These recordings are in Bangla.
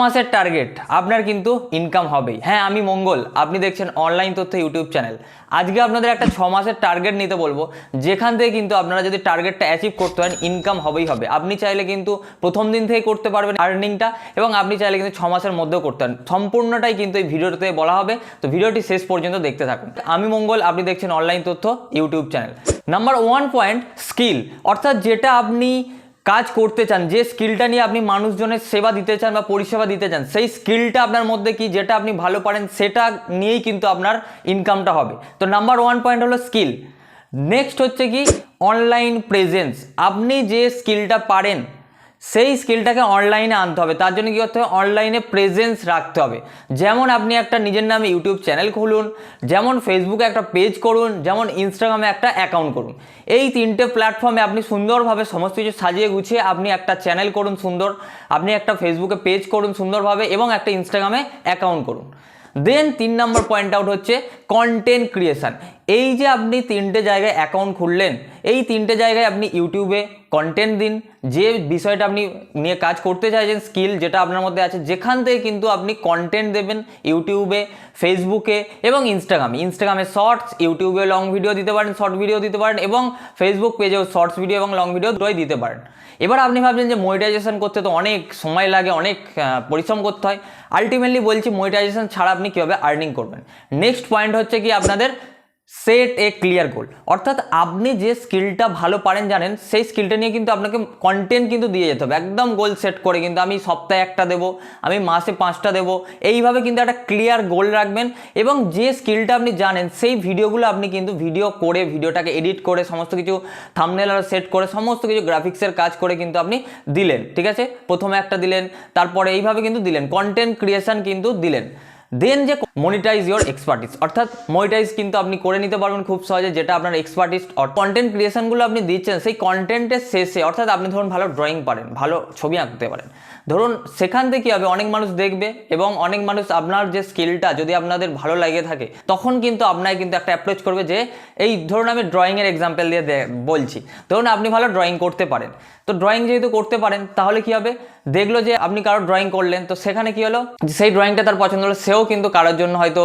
মাসের টার্গেট আপনার কিন্তু ইনকাম হবেই। হ্যাঁ আমি মঙ্গল। আপনি দেখছেন অনলাইন তথ্য ইউটিউব চ্যানেল আজকে আপনাদের একটা ছ মাসের টার্গেট নিতে বলব। যেখান থেকে কিন্তু আপনারা যদি টার্গেটটা অ্যাচিভ করতে পারেন ইনকাম হবেই হবে। আপনি চাইলে কিন্তু প্রথম দিন থেকে করতে পারবেন আর্নিংটা এবং আপনি চাইলে কিন্তু ছ মাসের মধ্যেও করতে পারেন। সম্পূর্ণটাই কিন্তু এই ভিডিওতে বলা হবে। তো ভিডিওটি শেষ পর্যন্ত দেখতে থাকুন। আমি মঙ্গল, আপনি দেখছেন অনলাইন তথ্য YouTube channel number one point skill অর্থাৎ যেটা আপনি কাজ করতে চান, যে স্কিলটা নিয়ে আপনি মানুষজনের সেবা দিতে চান বা পরিষেবা দিতে চান, সেই স্কিলটা আপনার মধ্যে কি, যেটা আপনি ভালো পারেন, সেটা নিয়েই কিন্তু আপনার ইনকামটা হবে। তো নাম্বার ওয়ান পয়েন্ট হলো স্কিল নেক্সট হচ্ছে কি অনলাইন প্রেজেন্স আপনি যে স্কিলটা পারেন সেই স্কিলটাকে অনলাইনে আনতে হবে। তার জন্য কী করতে হবে? অনলাইনে প্রেজেন্স রাখতে হবে। যেমন আপনি একটা নিজের নামে ইউটিউব চ্যানেল খুলুন, যেমন ফেসবুকে একটা পেজ করুন, যেমন ইনস্টাগ্রামে একটা অ্যাকাউন্ট করুন। এই তিনটে প্ল্যাটফর্মে আপনি সুন্দরভাবে সমস্ত কিছু সাজিয়ে গুছিয়ে আপনি একটা চ্যানেল করুন সুন্দর, আপনি একটা ফেসবুকে পেজ করুন সুন্দরভাবে এবং একটা ইনস্টাগ্রামে অ্যাকাউন্ট করুন। দেন তিন নম্বর পয়েন্ট আউট হচ্ছে কন্টেন্ট ক্রিয়েশন এই যে আপনি তিনটে জায়গায় অ্যাকাউন্ট খুললেন, এই তিনটে জায়গায় আপনি ইউটিউবে কন্টেন্ট দিন, যে বিষয়টা আপনি নিয়ে কাজ করতে চাইছেন স্কিল যেটা আপনার মধ্যে আছে, যেখান থেকে কিন্তু আপনি কন্টেন্ট দেবেন ইউটিউবে, ফেসবুকে এবং ইনস্টাগ্রামে। ইনস্টাগ্রামে শর্টস ইউটিউবে লং ভিডিও দিতে পারেন শর্ট ভিডিও দিতে পারেন এবং ফেসবুক পেজেও শর্টস ভিডিও এবং লং ভিডিও দুটোই দিতে পারেন। এবার আপনি ভাবছেন যে মনিটাইজেশন করতে তো অনেক সময় লাগে, অনেক পরিশ্রম করতে হয়। আলটিমেটলি বলছি মনিটাইজেশন ছাড়া আপনি কীভাবে আর্নিং করবেন? নেক্সট পয়েন্ট হচ্ছে কি আপনাদের সেট এ ক্লিয়ার গোল অর্থাৎ আপনি যে স্কিলটা ভালো পারেন, জানেন, সেই স্কিলটা নিয়ে কিন্তু আপনাকে কন্টেন্ট কিন্তু দিয়ে যেতে হবে। একদম গোল সেট করে কিন্তু আমি সপ্তাহে একটা দেবো, আমি মাসে পাঁচটা দেবো। এইভাবে কিন্তু একটা ক্লিয়ার গোল রাখবেন এবং যে স্কিলটা আপনি জানেন, সেই ভিডিওগুলো আপনি কিন্তু ভিডিও করে, ভিডিওটাকে এডিট করে, সমস্ত কিছু থামনেল আর সেট করে, সমস্ত কিছু গ্রাফিক্সের কাজ করে কিন্তু আপনি দিলেন, ঠিক আছে? প্রথমে একটা দিলেন, তারপরে এইভাবে কিন্তু দিলেন কন্টেন্ট ক্রিয়েশন কিন্তু দিলেন। দেন যে মনিটাইজ ইওর এক্সপার্টিস অর্থাৎ মনিটাইজ কিন্তু আপনি করে নিতে পারবেন খুব সহজে, যেটা আপনার এক্সপার্টিস কন্টেন্ট ক্রিয়েশনগুলো আপনি দিচ্ছেন, সেই কন্টেন্টের শেষে, অর্থাৎ আপনি ধরুন ভালো ড্রয়িং পারেন, ভালো ছবি আঁকতে পারেন। ধরুন সেখান থেকে হবে, অনেক মানুষ দেখবে এবং অনেক মানুষ আপনার যে স্কিলটা যদি আপনাদের ভালো লাগে থাকে, তখন কিন্তু আপনাকে কিন্তু একটা অ্যাপ্রোচ করবে যে, এই ধরুন আমি ড্রয়িংয়ের এক্সাম্পল দিয়ে বলছি। ধরুন আপনি ভালো ড্রয়িং করতে পারেন। তো ড্রয়িং যেহেতু করতে পারেন, তাহলে কি হবে? দেখল যে আপনি কারও ড্রয়িং করলেন, তো সেখানে কি হলো? সেই ড্রয়িংটা তার পছন্দ হলো, সেও কিন্তু কারোর জন্য হয়তো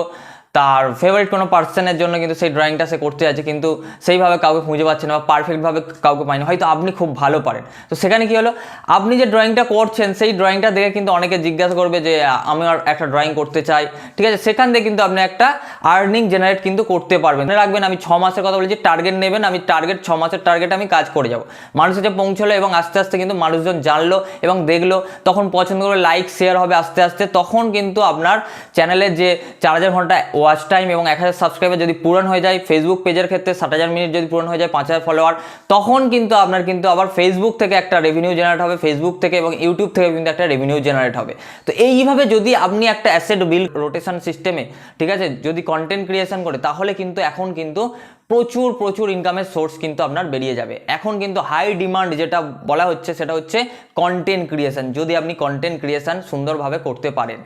তার ফেভারিট কোনো পার্সনের জন্য কিন্তু সেই ড্রয়িংটা সে করতে যাচ্ছে, কিন্তু সেইভাবে কাউকে খুঁজে পাচ্ছে না বা পারফেক্টভাবে কাউকে পায়নি। হয়তো আপনি খুব ভালো পারেন। তো সেখানে কি হলো? আপনি যে ড্রয়িংটা করছেন, সেই ড্রয়িংটা দেখে কিন্তু অনেকে জিজ্ঞাসা করবে যে, আমি আর একটা ড্রয়িং করতে চাই। ঠিক আছে? সেখান থেকে কিন্তু আপনি একটা আর্নিং জেনারেট কিন্তু করতে পারবেন। রাখবেন, আমি ছ মাসের কথা বলেছি টার্গেট নেবেন, আমি টার্গেট ছ মাসের টার্গেট আমি কাজ করে যাব। মানুষের কাছে পৌঁছলো এবং আস্তে আস্তে কিন্তু মানুষজন জানলো এবং দেখল। তখন পছন্দ করে লাইক শেয়ার হবে আস্তে আস্তে। তখন কিন্তু আপনার চ্যানেলের যে চার হাজার ঘণ্টা ওয়াচ টাইম এবং এক হাজার সাবস্ক্রাইবার যদি পূরণ হয়ে যায় ফেসবুক পেজের ক্ষেত্রে ষাট হাজার মিনিট যদি পূরণ হয়ে যায়, পাঁচ হাজার ফলোয়ার তখন কিন্তু আপনার কিন্তু আবার ফেসবুক থেকে একটা রেভিনিউ জেনারেট হবে ফেসবুক থেকে এবং ইউটিউব থেকে কিন্তু একটা রেভিনিউ জেনারেট হবে। তো এইভাবে যদি আপনি একটা অ্যাসেট বিল রোটেশন সিস্টেমে ঠিক আছে, যদি কন্টেন্ট ক্রিয়েশন করে, তাহলে কিন্তু এখন কিন্তু প্রচুর প্রচুর ইনকামের সোর্স কিন্তু আপনার বেরিয়ে যাবে। এখন কিন্তু হাই ডিমান্ড যেটা বলা হচ্ছে, সেটা হচ্ছে কন্টেন্ট ক্রিয়েশন যদি আপনি কন্টেন্ট ক্রিয়েশন সুন্দরভাবে করতে পারেন।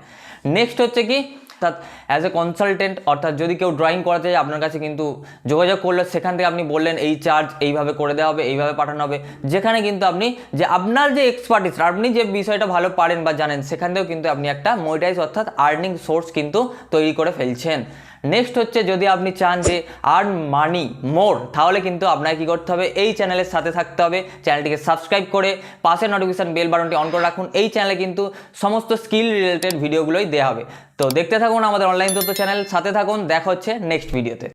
নেক্সট হচ্ছে কি? অর্থাৎ অ্যাজ এ কনসালটেন্ট অর্থাৎ যদি কেউ ড্রয়িং করাতে যায় আপনার কাছে কিন্তু যোগাযোগ করলে সেখান থেকে আপনি বললেন, এই চার্জ এইভাবে করে দেওয়া হবে, এইভাবে পাঠানো হবে। যেখানে কিন্তু আপনি যে আপনার যে এক্সপার্টিস আপনি যে বিষয়টা ভালো পারেন বা জানেন, সেখান থেকেও কিন্তু আপনি একটা মোটাইজ অর্থাৎ আর্নিং সোর্স কিন্তু তৈরি করে ফেলছেন। নেক্সট হচ্ছে যদি আপনি চান যে আর্ন মানি মোর তাহলে কিন্তু আপনাকে কী করতে হবে? এই চ্যানেলের সাথে থাকতে হবে। চ্যানেলটিকে সাবস্ক্রাইব করে পাশে নোটিফিকেশান বেল বাটনটি অন করে রাখুন। এই চ্যানেলে কিন্তু সমস্ত স্কিল রিলেটেড ভিডিওগুলোই দেওয়া হবে। তো দেখতে থাকুন আমাদের অনলাইন তথ্য চ্যানেল সাথে থাকুন। দেখা হচ্ছে নেক্সট ভিডিওতে